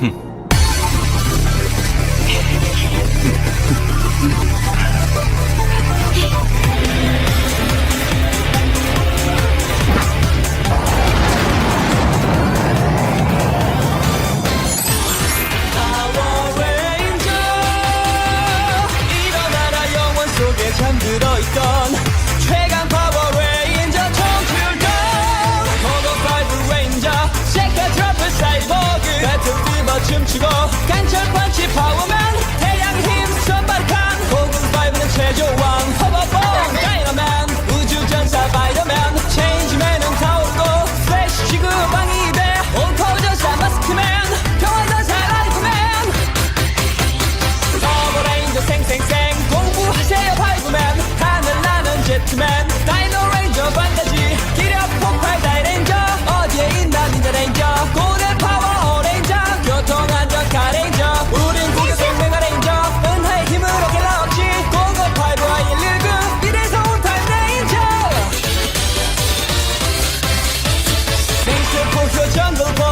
哼 춤추고 간절 펀치 파워맨 태양 힘 선발칸 고금 파이브는 최조왕 허버봉 다이너맨 우주전사 바이더맨 체인지맨은 타오르고 플래시 지구 방이 돼온 터져서 마스크맨 평화전사 라이프맨 파워레인저 생생생 공부하세요 파이브맨 하늘나는 제트맨 다이노 jungle.